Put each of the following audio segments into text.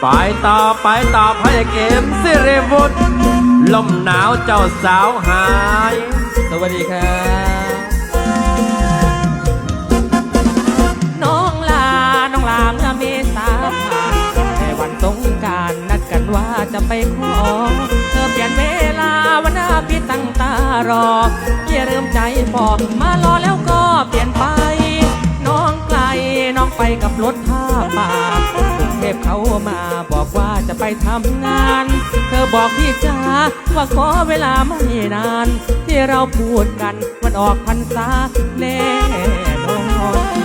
ไปต่อไปต่อพระเอกเอ็มสิริวุฒลมหนาวเจ้าสาวหาย สวัสดีครับน้องลา น้องลาเมื่อเมษาผ่านแต่วันสงกรารนัดกันว่าจะไปขอ เธอเปลี่ยนเวลาวันหน้าพี่ตั้งตารออย่าเริ่มใจฟอกมารอแล้วก็เปลี่ยนไป น้องไกลน้องไปกับรถผ้าป่า เทพเขามาบอกว่าจะไปทำงาน เธอบอกพี่จ๋าว่าขอเวลาไม่นาน ที่เราพูดกันวันออกพรรษาแน่นอน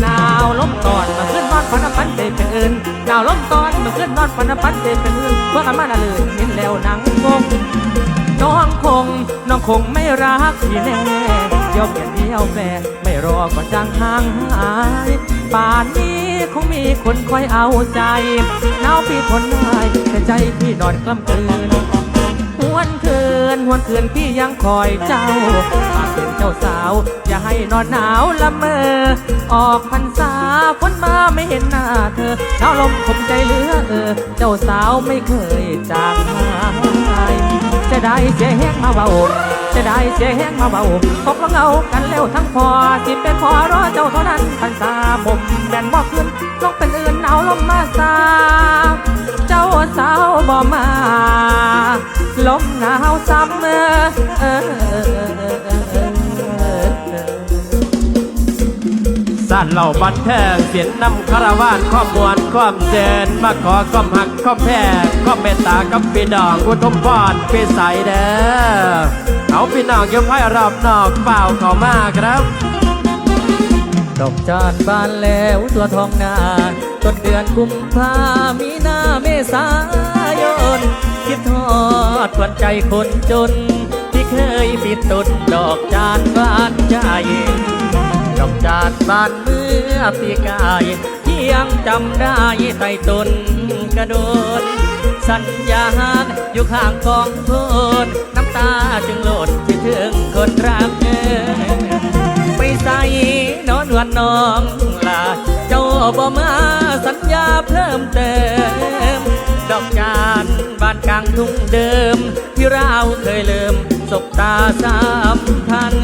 หนาวลมตอนมาขึ้นนอนพันพันเดเป็นอื่นหนาวลมตอนมาขึ้นนอนพันพันเดเป็นอื่นว่ากันมาละเลยเห็นแล้วหนังงงน้องคงน้องคงไม่รักพี่แน่ เดียวเปลี่ยนเดียวแปรไม่รอก็จางห่างหาย ป่านนี้คงมีคนคอยเอาใจหนาวพี่ทนได้แต่ใจพี่นอนกล้ำกลืนหวนคืนหวนคืนพี่ยังคอยเจ้าหากเป็นเจ้าสาว อย่าให้นอนหนาวละเมอ ออกพรรษาฝนมาไม่เห็นหน้าเธอหนาวลมคมใจเหลือเออ เจ้าสาวไม่เคยจางหายจะได้เสียแห้งมาเบา จะได้เสียแห้งมาเบาตกลงเอากันแล้วทั้งพอสิเป็นพอรอเจ้าเท่านั้นพรรษาผมแบนบอกขึ้นลงเป็นอื่นหนาวลมมาสาเจ้าสาวบ่มาลมหนาวซ้ำเออเอสั้นเหล่าบันเทิงเสียนนำคาราวานข้อมวลข้อมเจนมาขอข้อมหักข้อมแพ้ข้อมเมตตากับพี่น้องอุทมพรพี่ใสเด้อ เอาพี่น้องเกี่ยวไพ่รอบนอกเปล่าเข้ามาครับดอกจานบานแล้วตัวทองนาต้นเดือนกุมภามีนาเมษายน คิดทอดควันใจคนจน ที่เคยปิดตุนดอกจานบานใจ ดอกจานบานเมื่อปีกายที่ยังจำได้ไต่ตนกระโดด สัญญาณอยู่ข้างกองโทนน้ำตาจึงหล่นคิดถึงคนรักเออไปใส่นอนวันน้องลาเจ้าบ่มาสัญญาเพิ่มเติม ดอกจานบ้านกลางทุ่งเดิม ที่เราเคยลืมสบตาสามพัน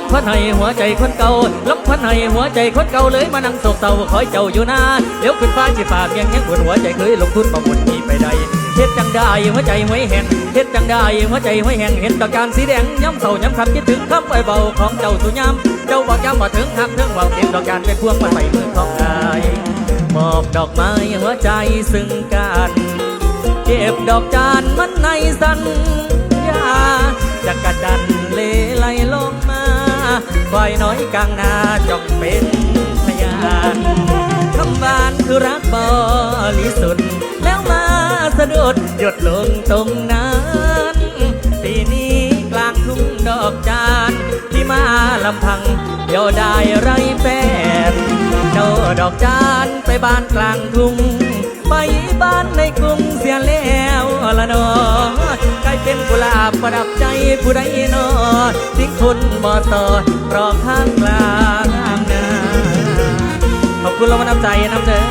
ลำพันให้หัวใจคนเก่าลำพันให้หัวใจคนเก่าเลยมานั่งโศกเศร้าคอยเจ้าอยู่นาเดี๋ยวขึ้นฟ้าจีฝากยังยังบนหัวใจเคยลงทุนประมุนมีไปใดเฮ็ดจังได้หัวใจห้วยแห้งเฮ็ดจังได้หัวใจห้วยแห้งเห็นดอกานสีแดงย้ำเศร้าย้ำคำคิดถึงคำไว้เบาของเจ้าสุยามเจ้าบอกย้ำว่าถึงหักถึงว่าเก็บดอกจานไปพวงมันไปมือของอายมอบดอกไม้หัวใจซึ่งกันเก็บดอกจานมันในสัญญาจะกระดันเลไหลลง ฝ่ายน้อยกลางนาจ้องเป็นพยานคำหวานคือรักบริสุทธิ์แล้วมาสะดุดหยดลงตรงนั้นปีนี้กลางทุ่งดอกจานที่มาลำพังเดียวได้ไรแฟนเจ้าดอกจานไปบ้านกลางทุ่ง บ้านในกรุงเสียแล้วละนอกลายเป็นกุหลาบประดับใจผู้ใดนอทิ้งคนบ่สอรอข้างกลางนาขอบคุณเรามาน้ำใจน้ำเด้อ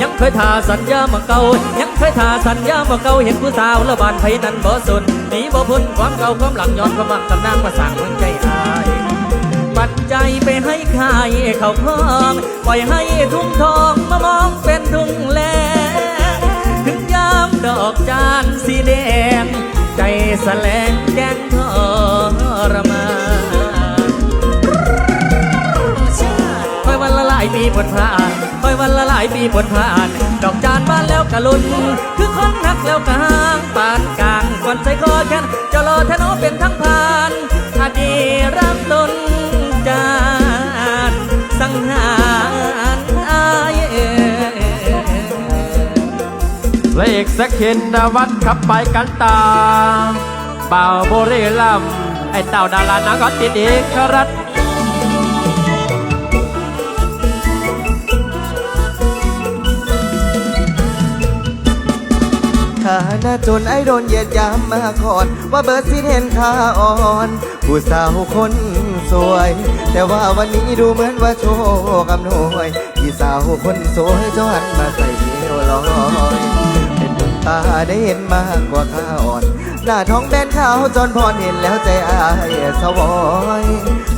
ยังเคยทาสัญญามาเก่ายังเคยทาสัญญามาเก่าเห็นผู้สาวแล้วบานไผนั้นบ่สนหนีบ่พ้นความเก่าความหลังย้อนความบังตำนางมาสั่งเมืองใจ ปัดใจไปให้ใครเขาคลองปล่อยให้ทุ่งทองมามองเป็นทุ่งแล ถึงยามดอกจานสีแดง ใจแสลงแดงทรมานคอยวันละหลายปีผลผ่านคอยวันละหลายปีผลผ่าน ดอกจานบ้านแล้วกะลุนคือคนนักแล้วกะหางปานกลางก่อนใจคอแค้นจะรอแทนอเป็นทั้งผ่านอดีรักตน ระเอกสักเห็นนวัดขับไปกันตามเป่าโบเรลัมไอเต่าดารานักก็ติดเอกรัฐคฐานะจนไอโดนเหยียดยามมาก่อน ว่าเบิร์ดสิเห็นค่าอ่อน ผู้สาวคนสวย แต่ว่าวันนี้ดูเหมือนว่าโชคอำนวยพี่สาวคนสวยจหันมาใส่เอวลอย ตาได้เห็นมากกว่าข้าอ่อน หน้าท้องแบนขาวจนพรเห็นแล้วใจอายสวอย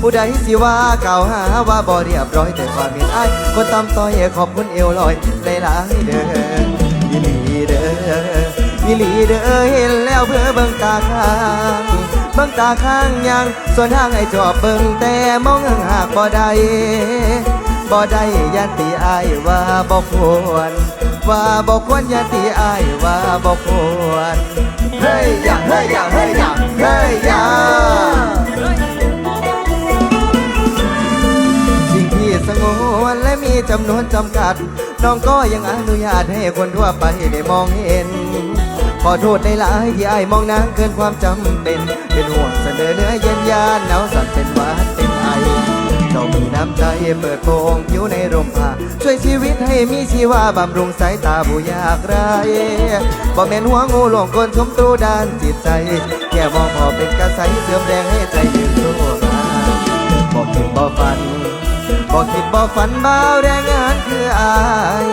ผู้ใดสิว่าเก่าหาว่าบ่เรียบร้อยแต่ความเห็นอายคนตามต่อยขอบคุณเอวลอยหลายเด้อยินดีเด้อยินดีเด้อเห็นแล้วเพื่อเบิ่งตาข้างเบิ่งตาข้างยังส่วนทางไอ้จอบเบิ่งแต่มองห่างหากบ่ได้บ่ได้ยันตีอายว่าบ่ควร ว่าบ่ควรยันตีอายว่าบ่ควรเฮ้ยอย่าเฮ้ยอย่าเฮ้ยอย่าเฮ้ยอย่าสิ่งที่สงวนและมีจำนวนจำกัด น้องก็ยังอนุญาตให้คนทั่วไปได้มองเห็น ขอโทษในหลายที่อ้ายมองนางเกินความจำเป็น เป็นห่วงเสนอเนื้อเย็นยานหนาวสั่นเป็นหวาน จ้ามีน้ำใจเปิดโปงอยู่ในร่มผ้าช่วยชีวิตให้มีชีวาบำรุงสายตาผู้ยากไรบ่แม่นหัวงูหลงกลชมตูด้านจิตใจ แค่มองพอเป็นกระใสเสื่อมแรงให้ใจยืนสู้งานบอกคิดบ่ฝันบอกคิดบ่ฝันบ่าวแรงงานคืออาย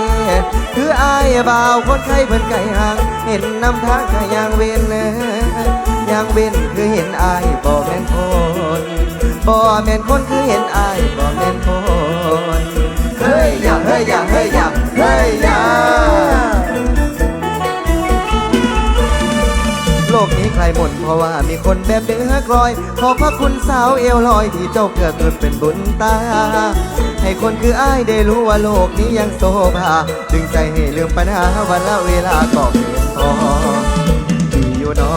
คืออายบ่าวคนไข้เพิ่นไก่ห่าง เห็นนำทางก็ยังเว้นยังเว้นคือเห็นอายบ่แม่นคน บ่แม่นคนคือเห็นอายบ่แม่นคนเฮ้ยอย่าเฮ้ยอย่าเฮ้ยอย่าเฮ้ยอย่าโลกนี้ใครหมดเพราะว่ามีคนแบบเดือกรอย ขอพระคุณสาวเอวลอยที่เจ้าเกิดเกิดเป็นบุญตา ให้คนคืออ้ายได้รู้ว่าโลกนี้ยังโซภาดึงใจให้ลืมปัญหาวันละเวลาก็เพียงพอ อยู่นอ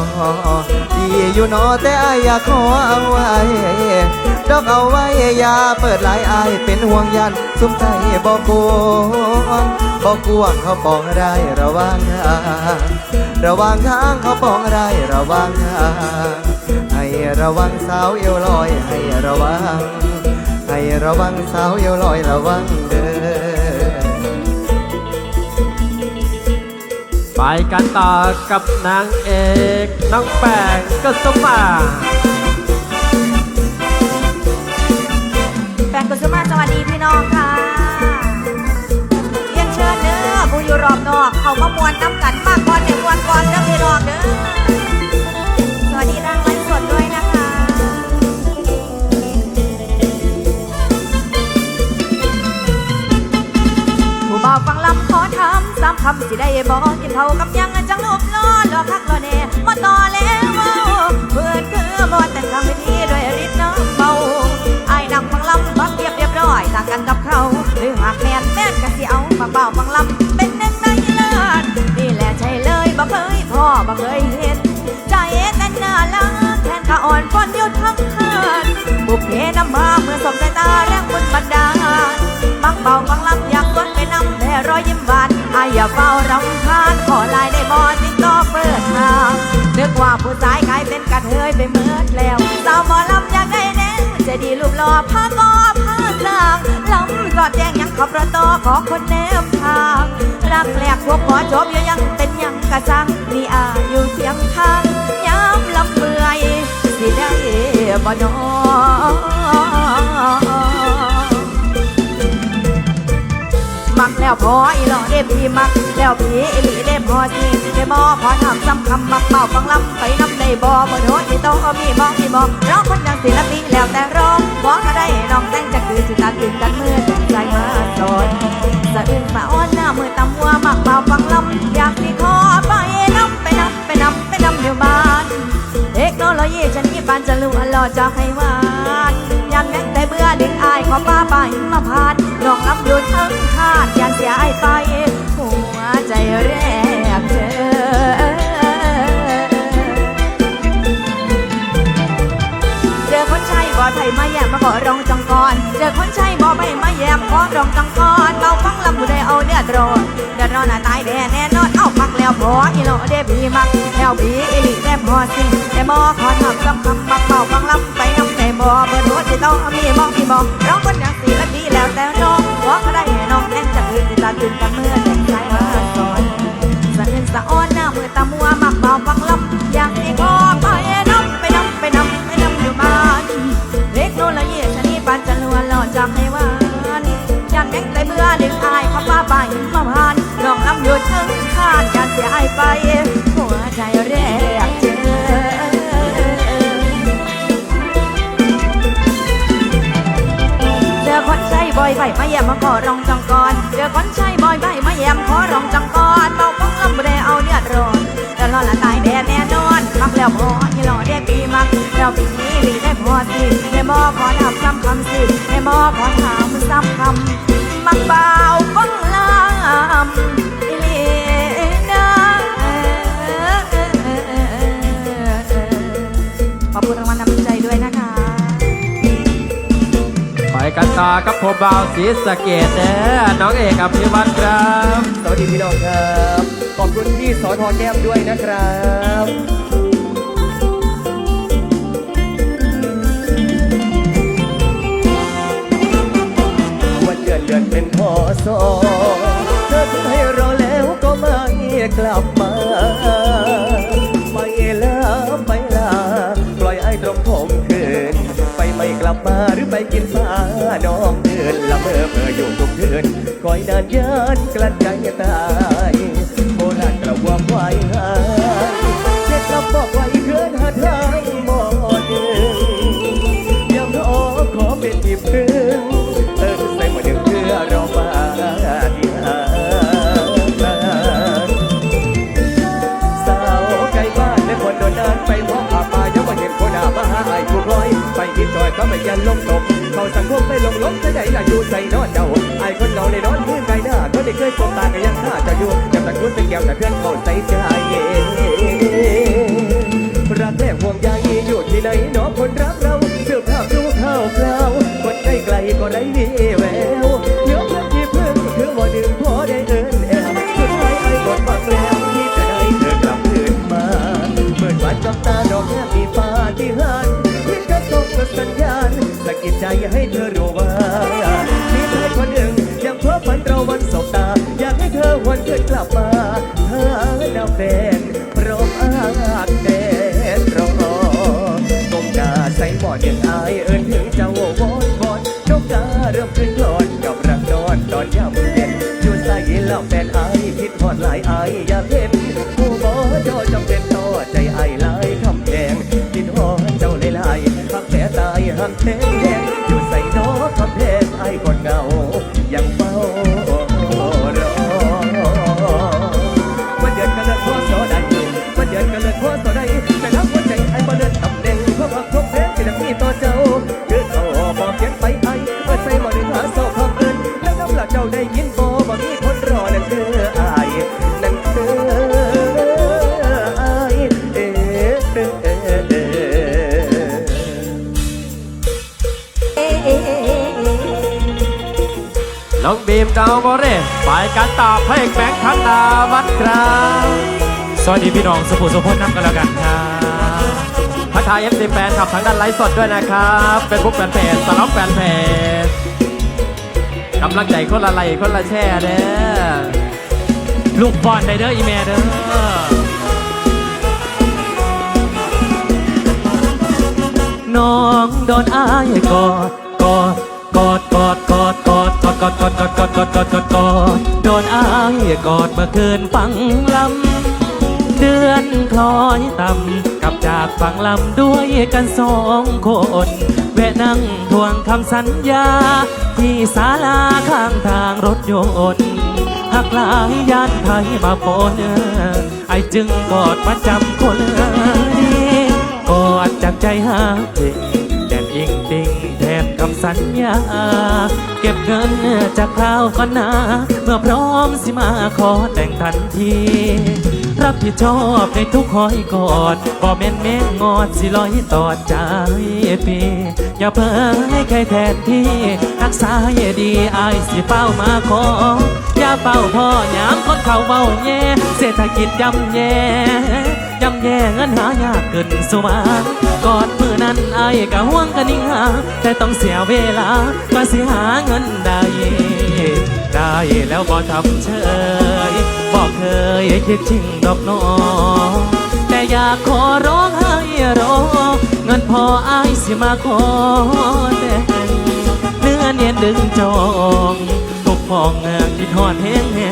ดีอยู่นอแต่อ้ายอยากขอเอาไว้ดอกเอาไว้อย่าเปิดหลายอายเป็นห่วงยันสุมใจบอกกวงบอกกวงเขาปองได้ระวังทางระวังทางเขาปองได้ระวังทางให้ระวังสาวเอวลอยให้ระวังให้ระวังสาวเอวลอยระวังเด้อ ไปกันต่อกับนางเอกน้องแป้งก็สมาแป้งกุศมาสวัสดีพี่น้องค่ะเรียนเชิญเด้อผู้อยู่รอบนอก เขาก็มวนน้ำกันำสามคำสิได้บอกกินเท่ากับยังจังลูบล้อลอคักลอแน่มาต่อแล้วเว้เพื่อนคือบอแต่งคำพิธีด้วยฤทธิ์น้ำเมาไอ้นักฟังลำบักเรียบเรียบร้อยต่างกันกับเขาหรือหากแม่นแม่นก็สิเอามาเป่าฟังลำเป็นหนึ่งในเลิศนี่แหละใช่เลยบ่เคยพ่อบ่เคยเห็นใจกันน่ารักแทนข้าอ่อนฟ้อนยู่ทั้งคืนบุพเพน้ำมาเมื่อสบสายตาแรงบุญบันดาลมักเบาฟังลำอยากก้นไปนำแต่รอยยิ้มหวาน อายอย่าเฝ้ารำคาญขอลายได้บอติดต่อเปิดทางนึกว่าผู้ชายกลายเป็นกระเทยไปเมิดแล้วสาวหมอลำอยากได้แน่จะดีรูปหล่อผ้ากอผ้าสางลำสอดแจ้งยังขับรถต่อขอคนแนมทางรักแหลกพวกหมอจบอยู่ยังเป็นยังกระสังมีอาอยู่เทียงข้างยามลำเมื่อยสิได้บ่นอ มักแล้วพออีหลอเด้พี่มัก แล้วพี่อีหลีได้พอสิได้บ่พอทำซ้ำคำมักเป่าฟังลำไปน้ำได้บ่บ่โดนที่โตมีบ่มีบ่ร้องคนดังศิลปินแล้วแต่ร้องบอกก็ได้น้องแต่งจะคือสิตาตื่นกันเมื่อใจมาสอนสะอื่นสะอ้อนหน้ามือตำหัวมักเป่าฟังลำอยากสิขอไปน้ำไปน้ำไปน้ำไปน้ำอยู่บ้านเทคโนโลยีฉันมีปานจะรู้รอจะให้ มาขอรองจังกอนเจอคนใช่บ่ไปมาแยมขอรองจังกอนเราฟังลำผู้ใดเอาเดือดร้อนเดือดร้อนน่ะตายแน่แน่นอนเอามักแล้วพออีหลเดบีมักแล้วบีอีหลีได้พอสิแต่บ่ขอทำซ้ำคำมักเป่าฟังลำไปน้ำในบ่เบอร์โทรที่ต้องมีบ่มีบ่ร้องคนอยางสีละดีแล้วแต่น้องขอก็ได้ อยใบมาแยมมาขอรองจังก่อนเจอคนใช้บอยใบมาแยมขอรองจังก่อนเบาฟังลำบ่ได้เอาเลือดร้อนแต่รอนละตายแด่แน่นอนมักแล้วพอที่รอได้ปีมักแล้วปีนี้ลีได้พอสิได้มอขอถามซ้ำคำสิได้มอขอถามซ้ำคำมักบ้า กับผมบ่าวสีสะเกตเด้อน้องเอกอภิวัตครับ สวัสดีพี่น้องครับ ขอบคุณพี่สอทอแก้มด้วยนะครับวันเดือนเดือนเป็นพอสอเธอที่ให้รอแล้วก็ไม่กลับมา ไปแล้วไปลาปล่อยไอ้ตรงผม ลับมาหรือไปกินฟ้าน้องเดินละเมอเมื่ออยู่ทุกคืนคอยนานเยินกลั้นใจตายโบราณกระว่าไว้ ก็ไม่ยันลงตกเขาสังคมไม่ลงล้มจะไหนล่ะอยู่ใส่นอนเจ้าไอ้คนเราในนอนมือไกลหน้าก็ได้เคยสบตากันยังข้าจะอยู่จำตะกุนเป็นแก้วแต่เพื่อนเขาใจใจรักแรกห่วงใยอยู่ที่ไหนหนอคนรักเราเสื้อผ้าดูข้าวคราวคนใกล้ไกลก็ได้มีแววยกเลิกที่พึ่งคือว่าหนึ่งพอ ใจให้เธอรู้ว่ามีใครคนหนึ่งยังเพ้อฝันเราวันสบตา อยากให้เธอหวนคืนกลับมาเธอดาวแฟนพร้อมอาบแดดรอกงกาใส่หมอนยังอายเอินถึงเจ้าวอนวอนนกกาเริ่มขึ้นคลอนกับรังนอนตอนยามเย็นอยู่ใส่แล้วแฟนอายคิดทอดหลายอายอยากเห็นผู้บ่จอจำเป็นต่อใจอายหลายคำแดงคิดฮอดเจ้าหลายๆหักแต่ตายหักแท กันต่อเพลงแบงค์ธนาวัดครับสวัสดีพี่น้องสุภูสุพจน์น้ำกันแล้วกันครับพักทายเอฟซีแฟนขับทางด้านไลฟ์สดด้วยนะครับเป็นบุ๊กแฟนเพจสล็อปแฟนเพจกำลังใจคนละไลคนละแช่เด้อลูกบอลไดเดอร์อีเมเด้อน้องโดนอายกอดกอดกอดกอดกอดกอด กอดกอดกอดกอดกอดกอดกอดกอดโดนอายกอดเมื่อคืนฟังลำ เดือนคล้อยต่ำกลับจากฝั่งลำด้วยกันสองคนแวะนั่งทวงคำสัญญา ที่ศาลาข้างทางรถยนต์หักหลายยานไทยมาปนไอจึงกอดมาจำคนดีกอดจากใจหาจริง คำสัญญา เก็บเงินจากคราวก่อนหน้า เมื่อพร้อมสิมาขอแต่งทันที รับผิดชอบในทุกหอยกอดบ่แม่นแม่งงอดสิลอยต่อใจพี่อย่าเพิ่งให้ใครแทนที่รักษาให้ดีอายสิเฝ้ามาขออย่าเฝ้าพ่อยามคนเขาเบาแย่เศรษฐกิจย่ำแย่ย่ำแย่เงินหายากเกินสมาน กอดมือนั้นไอายกะห่วงกันนิ่งหาแต่ต้องเสียเวลากว่าสิหาเงินได้ได้แล้วบ่ทำเฉยบอกเคยคิดจริงดอกน้องแต่อยากขอร้องให้รอ เงินพอไอายสิมาขอแต่งเนื้อเนียนดึงจองทุกพองเงาคิดหอดแห้งแห้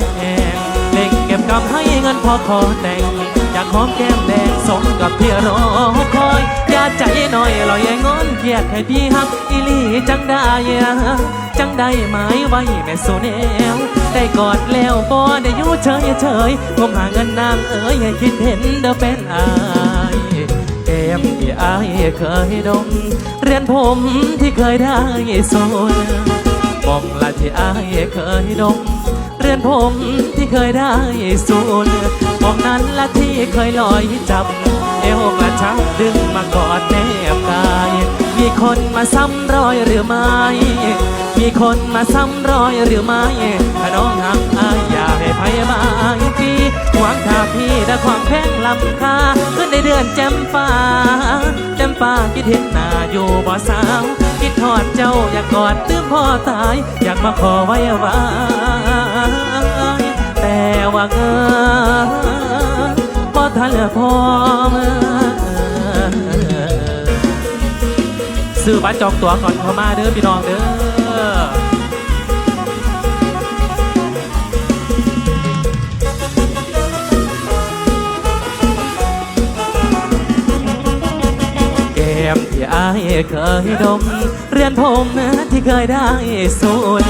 งเล่งเก็บกำให้เงินพอขอแต่งอยากหอมแก้มแดงสมกับที่รอคอย ใจหน่อยลอยงอนเครียดให้พี่ฮักอีลีจังได้จังได้หมายไว้แม่โซแนวได้กอดแล้วบ่ได้อยู่เฉยเฉยๆงมหาเงินนางเอ๋ยให้คิดเห็นเด้อเป็นอายแก้มที่อายเคยดมเรียนผมที่เคยได้โซนมองละที่อายเคยดมเรือนผมที่เคยได้สูนมองนั้นละ เคยลอยจับ เอวกระชับดึงมากอดแนบกาย มีคนมาซ้ำรอยหรือไม่ มีคนมาซ้ำรอยหรือไม่ถ้าน้องหักอายอยาให้พยาบาลพี่หวังถ้าพี่ได้ความแพงลำค่าขึ้นในเดือนแจ่มฟ้าแจ่มฟ้าคิดเห็นหน้าอยู่บ่สาวคิดทอดเจ้าอยากกอดตื้มพ่อตาย อยากมาขอไว้วาแต่ว่าเงินพอ ทันเหลือพอมาซื้อบัตรจองตั๋วก่อนเข้ามาเด้อพี่น้องเด้อแก้มที่อายเคยดม เรียนผมที่เคยได้สูน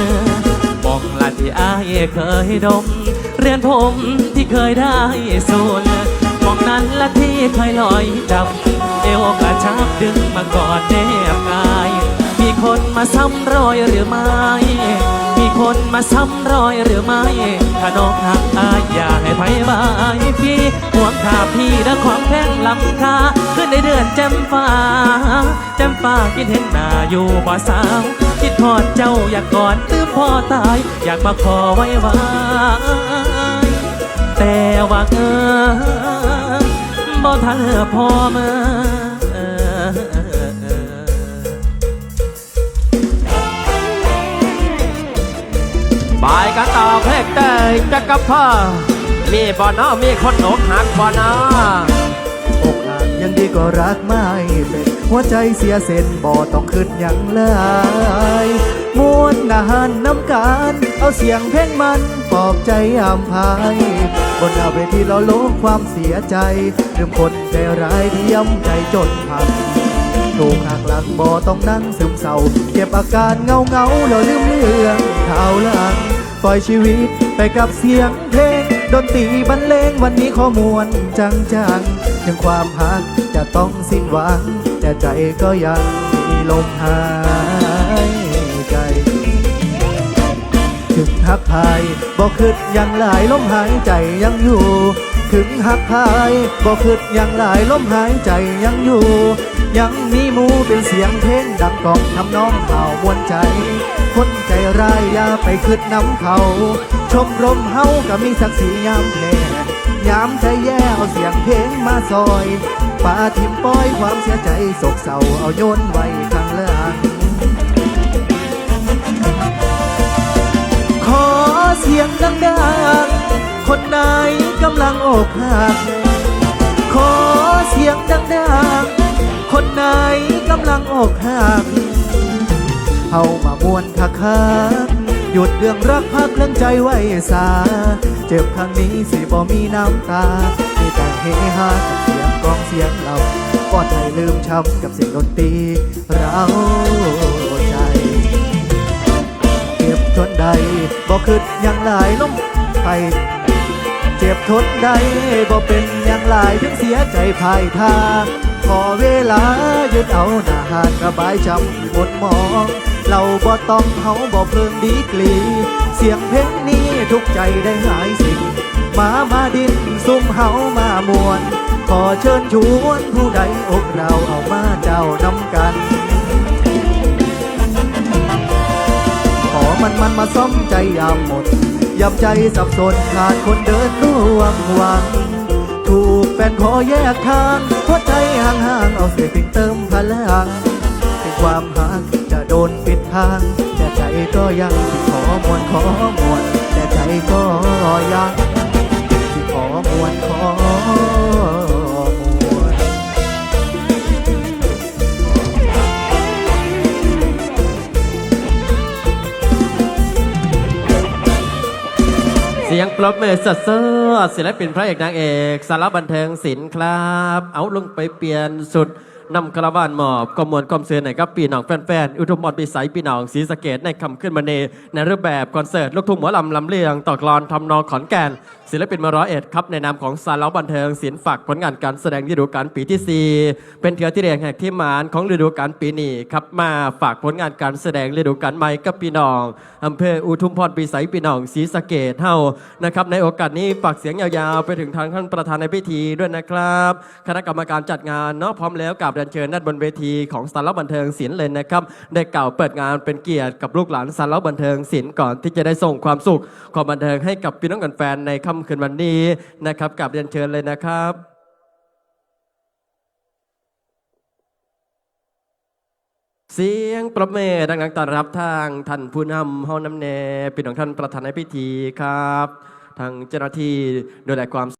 มองละที่อายเคยดม เรียนผมที่เคยได้สูน มองนั้นละที่เคยลอยจับเอวกระชับดึงมากอดแนบกาย มีคนมาซ้ำรอยหรือไม่ มีคนมาซ้ำรอยหรือไม่ ถ้าน้องหักอายอยากให้ไพ่บายพี่ห่วงถ้าพี่ได้ความแพงลำคาขึ้นในเดือนแจ่มฟ้าแจ่มฟ้าคิดเห็นหน้าอยู่บ่สาวคิดทอดเจ้าอยากกอดตื้มพ่อตาย อยากมาขอไว้วาง แต่ว่าเธอบ่ทันพอมาบายกันต่อเพลงเตยจักกับพ่อมีบ่อน้อมีคนอกหักบ่อน้อ ยังดีก็รักไม่เป็นหัวใจเสียเส้นบ่ต้องขึ้นอย่างเลยมวนอาหารน้ำการ เอาเสียงเพลงมันปลอบใจอำพายบนเอาเวทีเราโลกความเสียใจลืมคนใจร้ายที่ย้ำใจจนพังถูกหักหลังบ่ต้องนั่งซึมเศร้า เก็บอาการเงาเงาแล้วลืมเรื่องข่าวลังปล่อยชีวิตไปกับเสียงเพลง ดนตรีบรรเลงวันนี้ขอมวนจังจังๆถึงความหักจะต้องสิ้นหวัง แต่ใจก็ยังมีลมหายใจถึงหักพายบอกคืดยังหลายลมหายใจยังอยู่ ถึงหักพายบอกคืดยังหลายลมหายใจยังอยู่ ยังมีมูเป็นเสียงเพลงดังกล่องทำน้องเห่ามวนใจ คนใจร้ายอย่าไปคืดน้ำเขา ชมรมเฮาก็มีศักดิ์ศรียามแพ้ยามใจแย่เอาเสียงเพลงมาซอยป่าทิมป้อยความเสียใจโศกเศร้าเอาโยนไว้ข้างหล่างขอเสียงดังๆคนไหนกำลังอกหักขอเสียงดังๆคนไหนกำลังอกหักเอามามวนคักคัก หยุดเรื่องรักพักเรื่องใจไว้สา เจ็บครั้งนี้สิบ่มีน้ำตา มีแต่เฮฮากับเสียงกลองเสียงเราปอดใจลืมช้ำกับเสียงดนตรีเราใจเจ็บทนใดบ่คืดยังหลายล้มไปเจ็บทนใดบ่เป็นอย่างหลายถึงเสียใจภายทางขอเวลาหยุดเอาหน้าหาดระบายจำที่หมดมอง เราบ่ต้องเฮาบ่เพิ่งดีกลี เสียงเพลงนี้ทุกใจได้หายสิ่ง มามาดินซุ่มเฮามามวน ขอเชิญชวนผู้ใดอกเราเอามาเจ้านำกัน ขอมันมันมาซ่อมใจยามหมดยามใจสับสนขาดคนเดินร่วมหวังถูกแฟนขอแยกทางหัวใจห่างๆเอาเสียงเพลงเติมพลังถึงความหัก นปิดทาง แต่ใจก็ยังที่ขอมวนขอมวนแต่ใจก็ยังที่ขอมวนขอเสียงปรบมือสดเซอร์ศิลปินพระเอกนางเอก สารบันเทิงศิลป์ครับ เอาลงไปเปลี่ยนสุด นำคาราวานหมอบกมวลกอมเสือหน่อยครับปีหนองแฟนๆอุทุมพรปีใสปีหนองศรีสะเกดในคำขึ้นมาเนในรูปแบบคอนเสิร์ตลูกทุ่งหมอลำลำเลียงต่อกลอนทำนองขอนแก่นศิลปินมาร้อยเอ็ดครับในนามของสารบันเทิงศิลป์ฝากผลงานการแสดงฤดูกาลปีที่ 4 เป็นเถือที่แดงแหกที่หมานของฤดูกาลปีนี้ครับมาฝากผลงานการแสดงฤดูกาลใหม่กับปีหนองอำเภออุทุมพรปีใสปีหนองศรีสะเกดเฮานะครับในโอกาสนี้ฝากเสียงยาวๆ ไปถึงทางท่านประธานในพิธีด้วยนะครับคณะกรรมการจัดงานเนาะพร้อมแล้วกับเรียนเชิญด้านบนเวทีของสารบันเทิงศิลป์เลยนะครับได้กล่าวเปิดงานเป็นเกียรติกับลูกหลานสารบันเทิงศิลป์ก่อนที่จะได้ส่งความสุขความบันเทิงให้กับพี่น้องกันแฟนในค่ำคืนวันนี้นะครับกับเรียนเชิญเลยนะครับเสียงปรบมือดังต้อนรับทางท่านผู้นำห้องน้ำเนเป็นของท่านประธานในพิธีครับ ทางเจ้าหน้าที่ดูแลความ